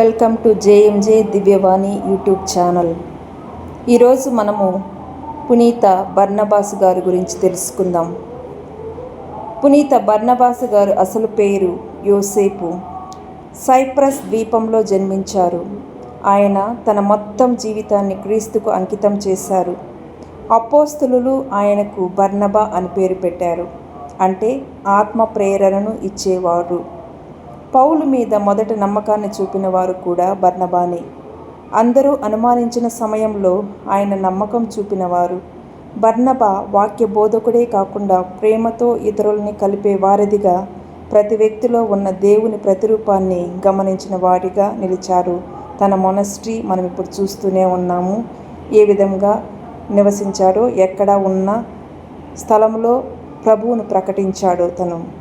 Welcome to JMJ Divyavani YouTube channel. ఈరోజు మనము పునీత బర్ణబాసు గారి గురించి తెలుసుకుందాం. పునీత బర్ణబాసు గారు అసలు పేరు యోసేపు. సైప్రస్ ద్వీపంలో జన్మించారు. ఆయన తన మొత్తం జీవితాన్ని క్రీస్తుకు అంకితం చేశారు. అపోస్తులు ఆయనకు బర్ణబా అని పేరు పెట్టారు. అంటే ఆత్మ ప్రేరణను ఇచ్చేవారు. పౌలు మీద మొదట నమ్మకాన్ని చూపిన వారు కూడా బర్ణబానే అందరూ అనుమానించిన సమయంలో ఆయన నమ్మకం చూపినవారు బర్నబా వాక్య బోధకుడే కాకుండా ప్రేమతో ఇతరుల్ని కలిపే వారధిగా ప్రతి వ్యక్తిలో ఉన్న దేవుని ప్రతిరూపాన్ని గమనించిన వాడిగా నిలిచారు. తన మొనస్ట్రీ మనం ఇప్పుడు చూస్తూనే ఉన్నాము. ఏ విధంగా నివసించాడో ఎక్కడ ఉన్న స్థలంలో ప్రభువును ప్రకటించాడో తను.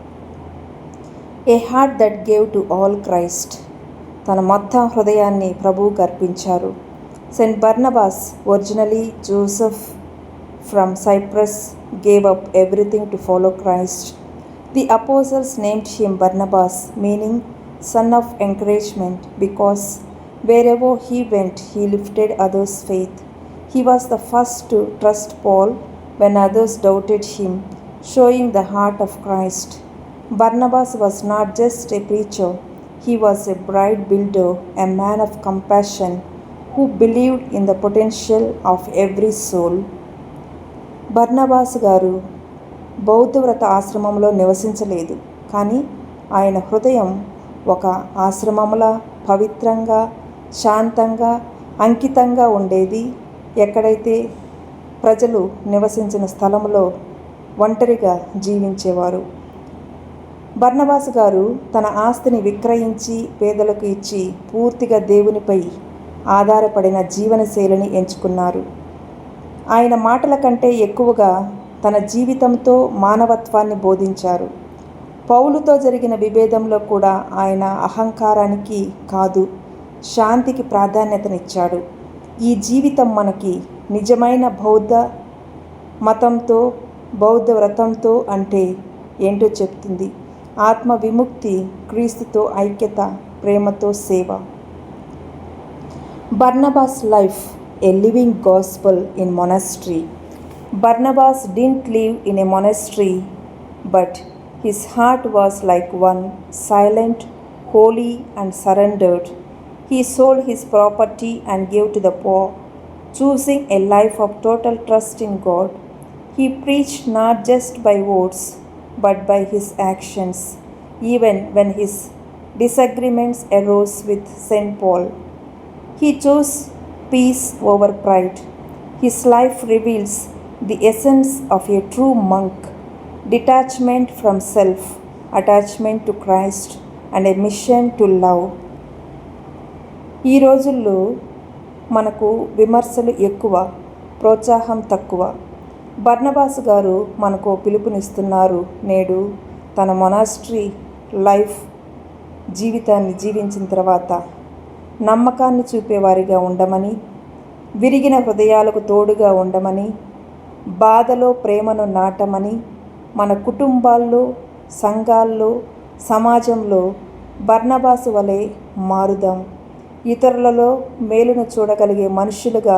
A heart that gave to all Christ తన మొత్తం హృదయాన్ని ప్రభువుకు అర్పించారు saint Barnabas originally Joseph from Cyprus gave up everything to follow Christ the apostles named him Barnabas meaning son of encouragement because wherever he went he lifted others faith he was the first to trust Paul when others doubted him showing the heart of Christ Barnabas was not just a preacher, he was a bright builder, a man of compassion who believed in the potential of every soul. Barnabas గారు బౌద్ధవ్రత ఆశ్రమంలో నివసించలేదు కానీ ఆయన హృదయం ఒక ఆశ్రమములా పవిత్రంగా శాంతంగా అంకితంగా ఉండేది ఎక్కడైతే ప్రజలు నివసించిన స్థలంలో ఒంటరిగా జీవించేవారు బర్నబాస్ గారు తన ఆస్తిని విక్రయించి పేదలకు ఇచ్చి పూర్తిగా దేవునిపై ఆధారపడిన జీవనశైలిని ఎంచుకున్నారు. ఆయన మాటల కంటే ఎక్కువగా తన జీవితంతో మానవత్వాన్ని బోధించారు. పౌలుతో జరిగిన విభేదంలో కూడా ఆయన అహంకారానికి కాదు శాంతికి ప్రాధాన్యతనిచ్చాడు. ఈ జీవితం మనకి నిజమైన బౌద్ధ మతంతో బౌద్ధ వ్రతంతో అంటే ఏంటో చెప్తుంది. ఆత్మ విముక్తి క్రీస్తుతో ఐక్యత ప్రేమతో సేవ Barnabas life a living gospel in monastery Barnabas didn't live in a monastery but his heart was like one silent holy and surrendered he sold his property and gave to the poor choosing a life of total trust in God. He preached not just by words, but by his actions, even when his disagreements arose with St. Paul. He chose peace over pride. His life reveals the essence of a true monk detachment from self, attachment to Christ, and a mission to love. ఈ రోజుల్లో మనకు విమర్శలు ఎక్కువ ప్రోత్సాహం తక్కువ Barnabas గారు మనకు పిలుపునిస్తున్నారు. నేడు తన మొనాస్ట్రీ లైఫ్ జీవితాన్ని జీవించిన తర్వాత నమ్మకాన్ని చూపేవారిగా ఉండమని విరిగిన హృదయాలకు తోడుగా ఉండమని బాధలో ప్రేమను నాటమని మన కుటుంబాల్లో సంఘాల్లో సమాజంలో బర్ణబాసు వలె మారుదాం. ఇతరులలో మేలును చూడగలిగే మనుషులుగా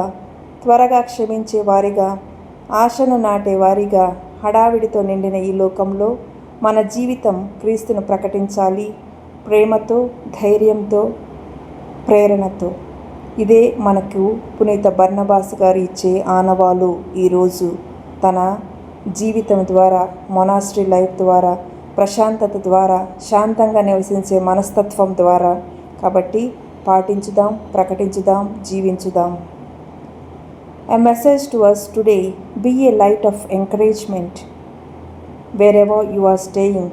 త్వరగా క్షమించే వారిగా ఆశను నాటే వారిగా హడావిడితో నిండిన ఈ లోకంలో మన జీవితం క్రీస్తును ప్రకటించాలి. ప్రేమతో ధైర్యంతో ప్రేరణతో. ఇదే మనకు పునీత బర్ణబాస్ గారు ఇచ్చే ఆనవాలు ఈరోజు తన జీవితం ద్వారా మొనాస్ట్రీ లైఫ్ ద్వారా ప్రశాంతత ద్వారా శాంతంగా నివసించే మనస్తత్వం ద్వారా. కాబట్టి పాటించుదాం ప్రకటించుదాం జీవించుదాం. A message to us today be a light of encouragement. Wherever you are staying,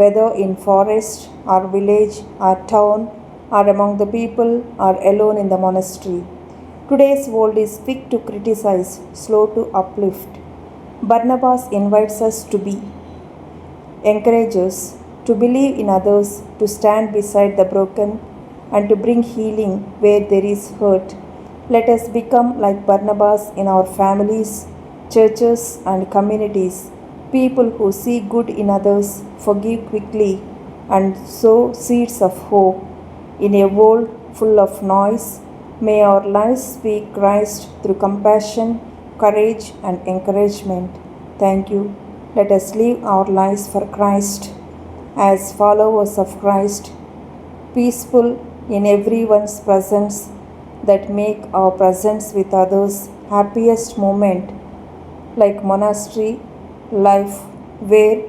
whether in forest or village or town or among the people or alone in the monastery, today's world is quick to criticize, slow to uplift. Barnabas invites us to be, encourages to believe in others, to stand beside the broken, and to bring healing where there is hurt let us become like Barnabas in our families, churches, and communities. People who see good in others forgive quickly and sow seeds of hope. In a world full of noise, may our lives speak Christ through compassion, courage, and encouragement. Thank you. Let us live our lives for Christ as followers of Christ, peaceful in everyone's presence, that make our presence with others happiest moment, like monastery life where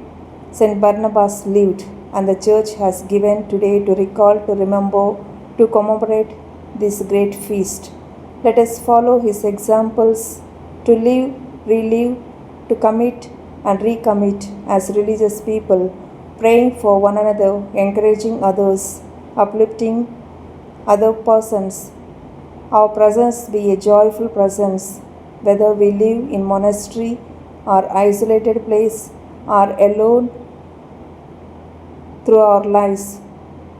St. Barnabas lived and the church has given today to recall, to remember, to commemorate this great feast. Let us follow his examples to live, relive, to commit and recommit as religious people, praying for one another, encouraging others, uplifting other persons. Our presence be a joyful presence, whether we live in monastery or isolated place or alone through our lives.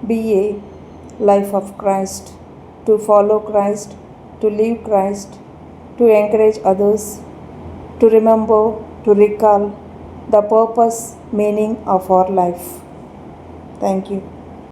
Be a life of Christ, to follow Christ, to live Christ, to encourage others, to remember to recall the purpose, meaning of our life. Thank you.